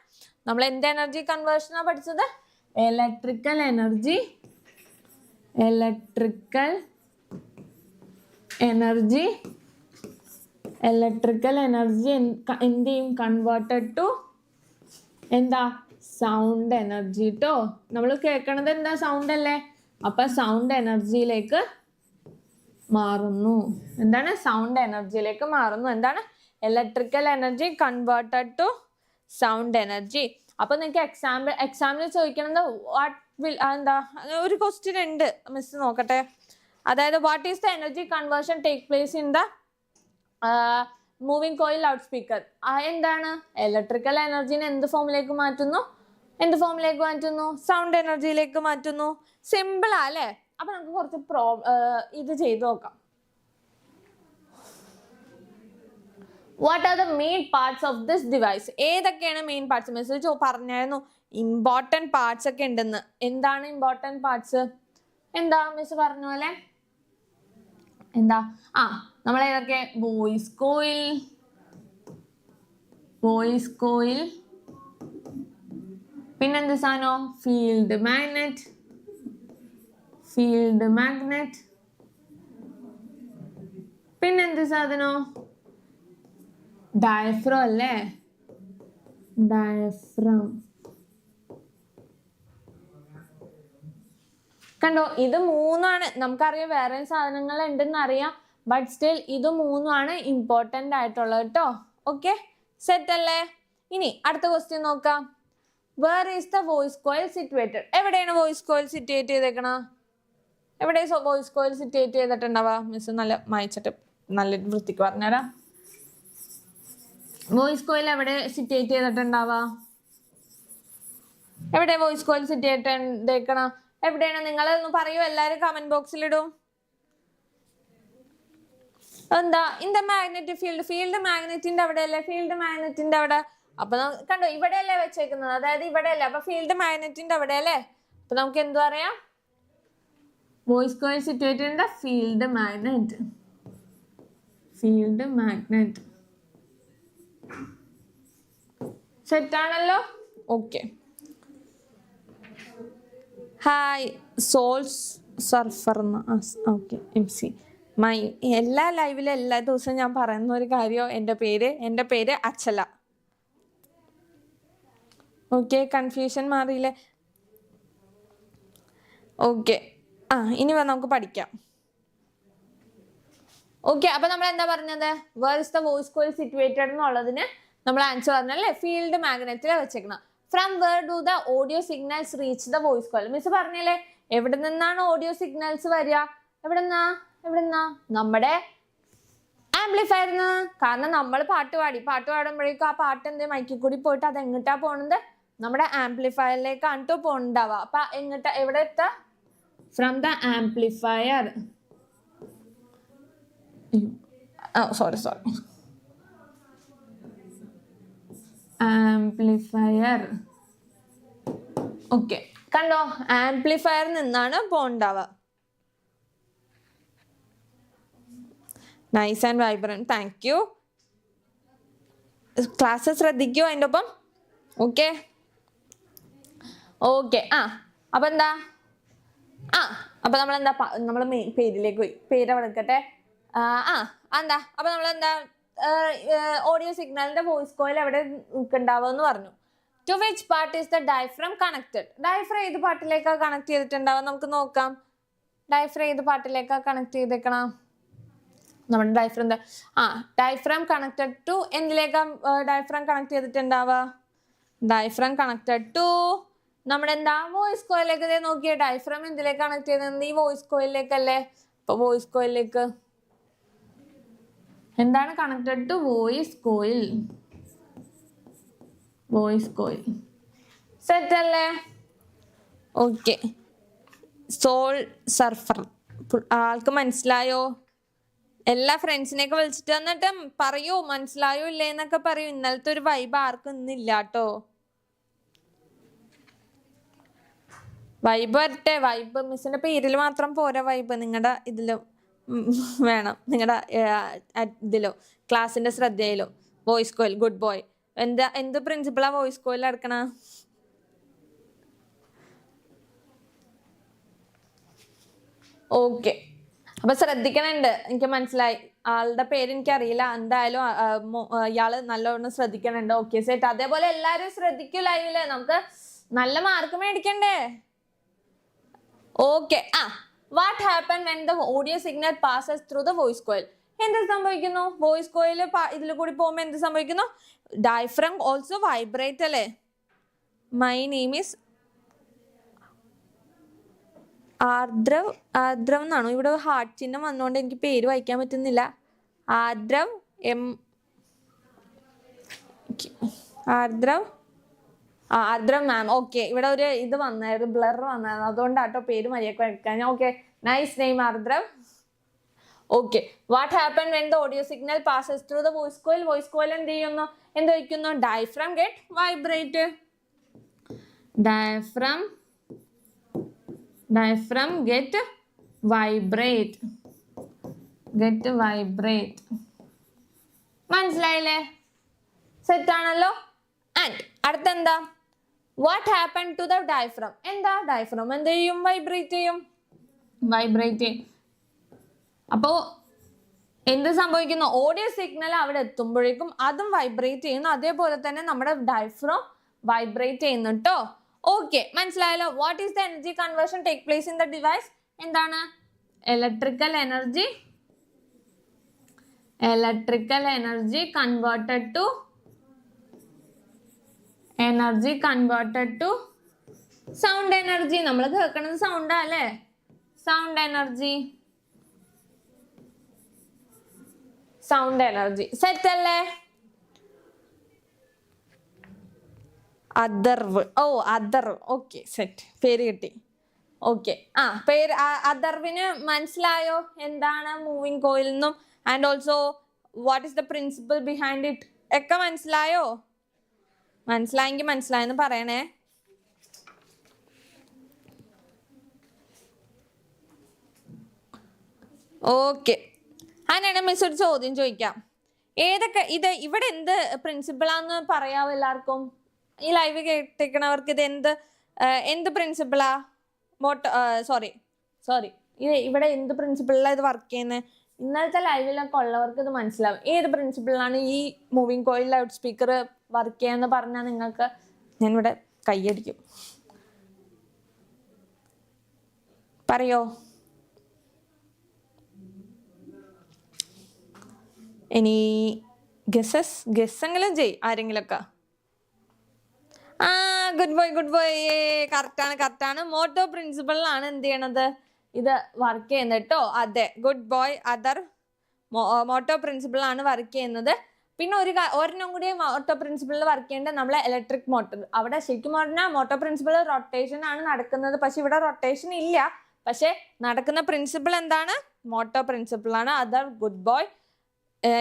നമ്മൾ എന്ത് എനർജി കൺവേർഷനാ പഠിച്ചത്? Electrical energy electrical energy electrical energy എന്ത് ചെയ്യും? കൺവേർട്ടഡ് ടു എന്താ? സൗണ്ട് എനർജി ട്ടോ. നമ്മൾ കേൾക്കണത് എന്താ? സൗണ്ട് അല്ലേ? അപ്പൊ സൗണ്ട് എനർജിയിലേക്ക് മാറുന്നു. എന്താണ്? സൗണ്ട് എനർജിയിലേക്ക് മാറുന്നു. എന്താണ്? Electrical energy converted to sound energy അപ്പൊ നിങ്ങൾക്ക് എക്സാമ്പിൾ എക്സാമിന് ചോദിക്കണത് വാട്ട് വിൽ എന്താ? ഒരു ക്വസ്റ്റ്യൻ ഉണ്ട്. മിസ് നോക്കട്ടെ. അതായത് what is the energy conversion take place in the moving coil loudspeaker എന്താണ്? ഇലക്ട്രിക്കൽ എനർജീനെ എന്ത് ഫോമിലേക്ക് മാറ്റുന്നു? എന്ത് ഫോമിലേക്ക് മാറ്റുന്നു? സൗണ്ട് എനർജിയിലേക്ക് മാറ്റുന്നു. സിമ്പിളാ അല്ലേ? അപ്പൊ നമുക്ക് കുറച്ച് പ്രോ ഇത് ചെയ്ത് നോക്കാം. What are the main parts of this device ഏതൊക്കെയാണ് മെയിൻ പാർട്സ് മെസ്സേജ് പറഞ്ഞായിരുന്നു ഇമ്പോർട്ടന്റ് പാർട്സ് ഒക്കെ ഉണ്ടെന്ന്. എന്താണ് ഇമ്പോർട്ടന്റ് പാർട്സ് എന്താ മിസ് പറഞ്ഞ പോലെ? എന്താ? ആ നമ്മൾ ഏതൊക്കെ? വോയിസ് കോയിൽ വോയിസ് കോയിൽ പിന്നെന്ത് സാധനം? ഫീൽഡ് മാഗ്നറ്റ് ഫീൽഡ് മാഗ്നറ്റ് പിന്നെന്ത് സാധനോ? ഡയഫ്രം അല്ലേ? ഡയഫ്രം കണ്ടോ ഇത് മൂന്നാണ്. നമുക്കറിയാം വേറെ സാധനങ്ങൾ ഉണ്ടെന്ന് അറിയാം ബട്ട് സ്റ്റിൽ ഇത് മൂന്നുമാണ് ഇമ്പോർട്ടന്റ് ആയിട്ടുള്ളത് കേട്ടോ. ഓക്കെ സെറ്റ് അല്ലേ? ഇനി അടുത്ത ക്വസ്റ്റ്യൻ നോക്കാം. Where is the voice coil situated എവിടെയാണ് വോയിസ് കോയിൽ സിറ്റുവേറ്റ് ചെയ്തേക്കണ? എവിടെ വോയിസ് കോയിൽ സിറ്റുവേറ്റ് ചെയ്തിട്ടുണ്ടാവുക മിസ് നല്ല മായച്ചിട്ട് നല്ല വൃത്തിക്ക് പറഞ്ഞുതരാം. വോയിസ് കോയിൽ എവിടെ സിറ്റുവേറ്റ് ചെയ്തിട്ടുണ്ടാവുക എവിടെ വോയിസ് കോയിൽ സിറ്റുവേറ്റ് ചെയ്തേക്കണം? എവിടെയാണ്? നിങ്ങൾ ഒന്ന് പറയൂ എല്ലാരും കമന്റ് ബോക്സിൽ ഇടും. എന്താ? In the magnetic field field മാഗ്നറ്റിന്റെ അവിടെ അല്ലേ ഫീൽഡ് മാഗ്നറ്റിന്റെ അവിടെ. അപ്പൊ കണ്ടോ ഇവിടെയല്ലേ വെച്ചേക്കുന്നത്. അതായത് ഇവിടെയല്ലേ. അപ്പൊ ഫീൽഡ് മാഗ്നറ്റിന്റെ അവിടെ അല്ലേ അപ്പൊ നമുക്ക് എന്തു പറയാം? Voice coil in the field magnet field magnet സെറ്റാണല്ലോ okay hi souls surfer okay M C my എല്ലാ ലൈവിലും എല്ലാ ദിവസവും ഞാൻ പറയുന്ന ഒരു കാര്യം എന്റെ പേര് എന്റെ പേര് അച്ചല. ഓക്കെ കൺഫ്യൂഷൻ മാറിയില്ലേ? ഓക്കെ ആ ഇനി നമുക്ക് പഠിക്കാം. ഓക്കെ അപ്പൊ നമ്മൾ എന്താ പറഞ്ഞത്? Where is the voice coil situated എന്നുള്ളതിന് നമ്മൾ ആൻസർ പറഞ്ഞല്ലേ? ഫീൽഡ് മാഗ്നറ്റിൽ വെച്ചേക്കണം from where do the audio signals reach the voice coil miss പറഞ്ഞല്ലേ? എവിടെ നിന്നാണ് ഓഡിയോ സിഗ്നൽസ് വരിക? എവിടെന്നാ എവിടെന്നാ നമ്മുടെ ആംപ്ലിഫയർന്ന് കാരണം നമ്മൾ പാട്ട് പാടി. പാട്ട് പാടുമ്പോഴേക്കും ആ പാട്ട് എന്ത്? മൈക്കിൽ കൂടി പോയിട്ട് അത് എങ്ങോട്ടാ പോണത്? നമ്മുടെ ആംപ്ലിഫയറിലേക്കാണ് കേട്ടോ പോണുണ്ടാവുക അപ്പൊ എങ്ങോട്ടാ? എവിടെ എത്താ? From amplifier. Oh, sorry, sorry. Amplifier okay കണ്ടോ? ആംപ്ലിഫയർ നിന്നാണ് പോണ്ടാവുക nice and vibrant thank you class ശ്രദ്ധിക്കൂ അതിന്റെ ഒപ്പം. ഓക്കെ ഓക്കെ ആ അപ്പം എന്താ ആ അപ്പൊ നമ്മൾ എന്താ നമ്മൾ പേരിലേക്ക് പോയി. പേര് അവിടെ ആ എന്താ അപ്പൊ നമ്മൾ എന്താ ഓഡിയോ സിഗ്നലിന്റെ വോയിസ് കോയിൽ അവിടെ ഉണ്ടാവുമെന്ന് പറഞ്ഞു. To which part is the diaphragm connected diaphragm ഏത് പാർട്ടിലേക്കാണ് കണക്ട് ചെയ്തിട്ടുണ്ടാവുക നമുക്ക് നോക്കാം. ഡയഫ്രം ഏത് പാർട്ടിലേക്കാണ് കണക്ട് ചെയ്തേക്കണം? നമ്മുടെ ഡയഫ്രം ആ ഡയഫ്രം കണക്റ്റഡ് ടു എന്തിലേക്കാ ഡയഫ്രം കണക്ട് ചെയ്തിട്ടുണ്ടാവുക? ഡയഫ്രം കണക്റ്റഡ് ടു നമ്മുടെ എന്താ വോയിസ് കോയിലേക്ക് ഇതേ നോക്കിയേ ഡയഫ്രം എന്തിലേക്ക് കണക്ട് ചെയ്തത് ഈ വോയിസ് കോയിലേക്കല്ലേ ഇപ്പൊ വോയിസ് കോയിലേക്ക് എന്താണ് connected to voice coil voice coil set അല്ലേ? ഓക്കെ സോൾ സർഫർ ആൾക്ക് മനസ്സിലായോ? എല്ലാ ഫ്രണ്ട്സിനെയൊക്കെ വിളിച്ചിട്ട് വന്നിട്ട് പറയൂ മനസ്സിലായോ ഇല്ലേ എന്നൊക്കെ പറയൂ. ഇന്നലത്തെ ഒരു വൈബ് ആർക്കും ഇന്നില്ല കേട്ടോ. വൈബ് വരട്ടെ. വൈബ് മിസ്സിന്റെ പേരിൽ മാത്രം പോരാ വൈബ് നിങ്ങളുടെ ഇതിലും. വേണം. നിങ്ങളുടെ ഇതിലോ. ക്ലാസ്സിന്റെ ശ്രദ്ധയിലോ. വോയിസ് കോയിൽ ഗുഡ് ബോയ് എന്താ എന്ത് പ്രിൻസിപ്പളാ വോയിസ് കോയിൽ എടുക്കണ ഓക്കെ അപ്പൊ ശ്രദ്ധിക്കണുണ്ട്. എനിക്ക് മനസ്സിലായി. ആളുടെ പേര് എനിക്കറിയില്ല എന്തായാലും ഇയാൾ നല്ലോണം ശ്രദ്ധിക്കണുണ്ട്. ഓക്കെ സെറ്റ് അതേപോലെ എല്ലാരും ശ്രദ്ധിക്കൂ നമുക്ക് നല്ല മാർക്ക് മേടിക്കണ്ടേ? ഓക്കെ ആ. What happen when the audio signal passes through the voice coil എന്ത് സംഭവിക്കുന്നു? വോയിസ് കോയിൽ ഇതിൽ കൂടി പോകുമ്പോൾ എന്ത് സംഭവിക്കുന്നു? ഡയഫ്രം ഓൾസോ വൈബ്രേറ്റ് അല്ലേ? My name is Ardrav Ardrav എന്നാണോ? ഇവിടെ ഹാർട്ട് ചിഹ്നം വന്നുകൊണ്ട് എനിക്ക് പേര് വായിക്കാൻ പറ്റുന്നില്ല. ആർദ്രവ് എം ആർദ്രവ് ആ ആർദ്രവ് മാം ഓക്കെ ഇവിടെ ഒരു ഇത് വന്നായിരുന്നു ബ്ലർ വന്നായിരുന്നു. അതുകൊണ്ടാട്ടോ പേര് മര്യാദ okay nice name Ardrav okay what happen when the audio signal passes through the voice coil voice coil എന്ത് ചെയ്യുന്നു? എന്ത് വയ്ക്കുന്നു? Diaphragm get vibrate diaphragm diaphragm get vibrate get vibrate മനസ്സിലായില്ലേ? സെറ്റ് ആണല്ലോ? ആൻഡ് അടുത്ത എന്താ what happen to the diaphragm എന്താ diaphragm എന്ത് ചെയ്യും? വൈബ്രേറ്റ് ചെയ്യും? വൈബ്രേറ്റ് ചെയ്യും. അപ്പോ എന്ത് സംഭവിക്കുന്നു? ഓഡിയോ സിഗ്നൽ അവിടെ എത്തുമ്പോഴേക്കും അതും വൈബ്രേറ്റ് ചെയ്യുന്നു. അതേപോലെ തന്നെ നമ്മുടെ ഡയഫ്രം വൈബ്രേറ്റ് ചെയ്യുന്നു കേട്ടോ ഓക്കെ മനസ്സിലായല്ലോ? What is the energy conversion take place in the device എന്താണ്? Electrical energy electrical energy converted to energy converted to sound energy നമ്മൾ കേൾക്കുന്നത് സൗണ്ടാ അല്ലേ? Sound energy sound energy set അല്ലേ? അദർവ് ഓ അദർ ഓക്കെ സെറ്റ് പേര് കിട്ടി. ഓക്കെ ആ പേര് അദർവിന് മനസ്സിലായോ? എന്താണ് മൂവിങ് കോയിൽ എന്നും and also what is the principle behind it ഒക്കെ മനസ്സിലായോ? മനസ്സിലായെങ്കിൽ മനസ്സിലായെന്ന് പറയണേ. ഓക്കെ. അങ്ങനെയാണ് മിസ് ഒരു ചോദ്യം ചോദിക്കാം. ഏതൊക്കെ ഇത് ഇവിടെ എന്ത് പ്രിൻസിപ്പിളാന്ന് പറയാവോ എല്ലാവർക്കും? ഈ ലൈവ് കേട്ടിരിക്കണവർക്ക് ഇത് എന്ത് എന്ത് പ്രിൻസിപ്പിളാ സോറി സോറി ഇത് ഇവിടെ എന്ത് പ്രിൻസിപ്പിളിലാണ് ഇത് വർക്ക് ചെയ്യുന്നത് ഇന്നലത്തെ ലൈവിലൊക്കെ ഉള്ളവർക്ക് ഇത് മനസ്സിലാവും. ഏത് പ്രിൻസിപ്പിളിലാണ് ഈ moving coil loud speaker work ചെയ്യാന്ന് പറഞ്ഞാൽ നിങ്ങൾക്ക് ഞാനിവിടെ കൈയടിക്കും. പറയോ? ഇനി ഗസസ് ഗസ്സെങ്കിലും ചെയ് ആരെങ്കിലൊക്കെ. ആ ഗുഡ് ബോയ് ഗുഡ് ബോയ് കറക്റ്റാണ് കറക്റ്റാണ് മോട്ടോ പ്രിൻസിപ്പളിലാണ് എന്ത് ചെയ്യണത്? ഇത് വർക്ക് ചെയ്യുന്നത് കേട്ടോ അതെ. Good boy Athar motor principle ആണ് വർക്ക് ചെയ്യുന്നത്. പിന്നെ ഒരു ഒരെണ്ണം കൂടി മോട്ടോ പ്രിൻസിപ്പിളിൽ വർക്ക് ചെയ്യേണ്ടത് നമ്മളെ ഇലക്ട്രിക് മോട്ടർ അവിടെ ശരിക്കും പറഞ്ഞാൽ മോട്ടോ പ്രിൻസിപ്പിൾ റൊട്ടേഷൻ ആണ് നടക്കുന്നത്. പക്ഷെ ഇവിടെ റൊട്ടേഷൻ ഇല്ല. പക്ഷെ നടക്കുന്ന പ്രിൻസിപ്പിൾ എന്താണ്? മോട്ടോ പ്രിൻസിപ്പിൾ ആണ്. അതർ ഗുഡ് ബോയ്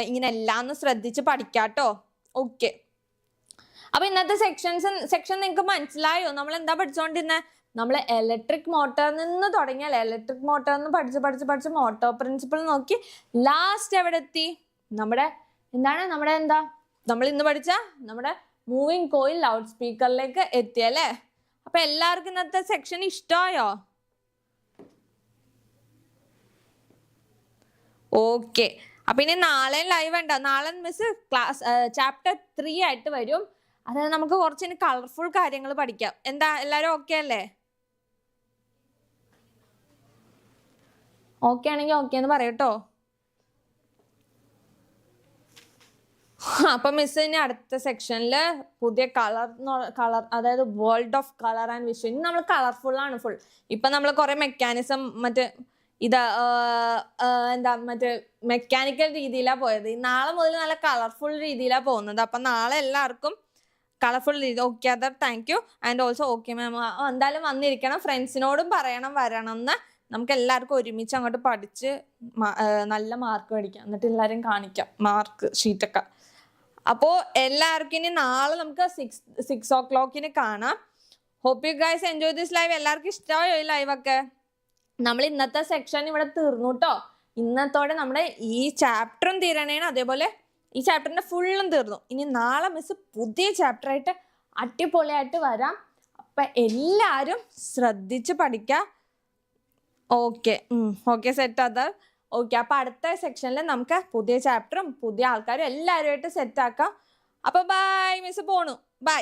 ഇങ്ങനെ എല്ലാം ശ്രദ്ധിച്ച് പഠിക്കാട്ടോ ഓക്കെ അപ്പൊ ഇന്നത്തെ സെക്ഷൻസ് സെക്ഷൻ നിങ്ങൾക്ക് മനസ്സിലായോ? നമ്മൾ എന്താ പഠിച്ചുകൊണ്ടിരുന്നത് നമ്മൾ ഇലക്ട്രിക് മോട്ടോറിൽ നിന്ന് തുടങ്ങിയാൽ ഇലക്ട്രിക് മോട്ടോറിൽ നിന്ന് പഠിച്ച് പഠിച്ച് പഠിച്ച് മോട്ടോ പ്രിൻസിപ്പിൾ നോക്കി ലാസ്റ്റ് എവിടെ എത്തി? നമ്മുടെ എന്താണ്? നമ്മുടെ എന്താ? നമ്മൾ ഇന്ന് പഠിച്ച നമ്മുടെ മൂവിങ് കോയിൽ ലൗഡ് സ്പീക്കറിലേക്ക് എത്തിയല്ലേ അപ്പൊ എല്ലാവർക്കും ഇന്നത്തെ സെക്ഷൻ ഇഷ്ടമായോ ഓക്കെ അപ്പൊ ഇനി നാളെ ലൈവ് ഉണ്ടോ. നാളെ മിസ് ക്ലാസ് ചാപ്റ്റർ ത്രീ ആയിട്ട് വരും. അതായത് നമുക്ക് കുറച്ച് കളർഫുൾ കാര്യങ്ങൾ പഠിക്കാം. എന്താ? എല്ലാരും ഓക്കെ അല്ലേ? ഓക്കെ ആണെങ്കിൽ ഓക്കെ എന്ന് പറയട്ടോ. അപ്പൊ മിസ് ഇനി അടുത്ത സെക്ഷനിൽ പുതിയ കളർ കളർ അതായത് world of colour and vision ഇനി നമ്മൾ കളർഫുൾ ആണ് ഫുൾ ഇപ്പൊ നമ്മൾ കുറെ മെക്കാനിസം മറ്റേ ഇത് എന്താ മറ്റേ മെക്കാനിക്കൽ രീതിയിലാണ് പോയത്. നാളെ മുതൽ നല്ല കളർഫുൾ രീതിയിലാണ് പോകുന്നത്. അപ്പൊ നാളെ എല്ലാവർക്കും കളർഫുൾ രീതി okay Athar thank you and also okay ma'am എന്തായാലും വന്നിരിക്കണം. ഫ്രണ്ട്സിനോടും പറയണം വരണം എന്ന് നമുക്ക് എല്ലാവർക്കും ഒരുമിച്ച് അങ്ങോട്ട് പഠിച്ച് നല്ല മാർക്ക് മേടിക്കാം. എന്നിട്ട് എല്ലാവരും കാണിക്കാം. മാർക്ക് ഷീറ്റൊക്കെ അപ്പോൾ എല്ലാവർക്കും ഇനി നാളെ നമുക്ക് സിക്സ് സിക്സ് ഓ ക്ലോക്കിന് കാണാം. Hope you guys enjoy this live എല്ലാവർക്കും ഇഷ്ടമായോ ഈ ലൈവൊക്കെ നമ്മൾ ഇന്നത്തെ സെക്ഷൻ ഇവിടെ തീർന്നു കേട്ടോ ഇന്നത്തോടെ നമ്മുടെ ഈ ചാപ്റ്ററും തീരണേണ് അതേപോലെ ഈ ചാപ്റ്ററിന്റെ ഫുള്ളും തീർന്നു. ഇനി നാളെ മിസ് പുതിയ ചാപ്റ്റർ ആയിട്ട് അടിപൊളിയായിട്ട് വരാം. അപ്പം എല്ലാവരും ശ്രദ്ധിച്ച് പഠിക്കാം. ഓക്കെ ഓക്കെ സെറ്റ് അത് ഓക്കെ അപ്പൊ അടുത്ത സെക്ഷനിൽ നമുക്ക് പുതിയ ചാപ്റ്ററും പുതിയ ആൾക്കാരും എല്ലാവരുമായിട്ട് സെറ്റ് ആക്കാം. അപ്പൊ ബൈ മിസ് പോണു. ബൈ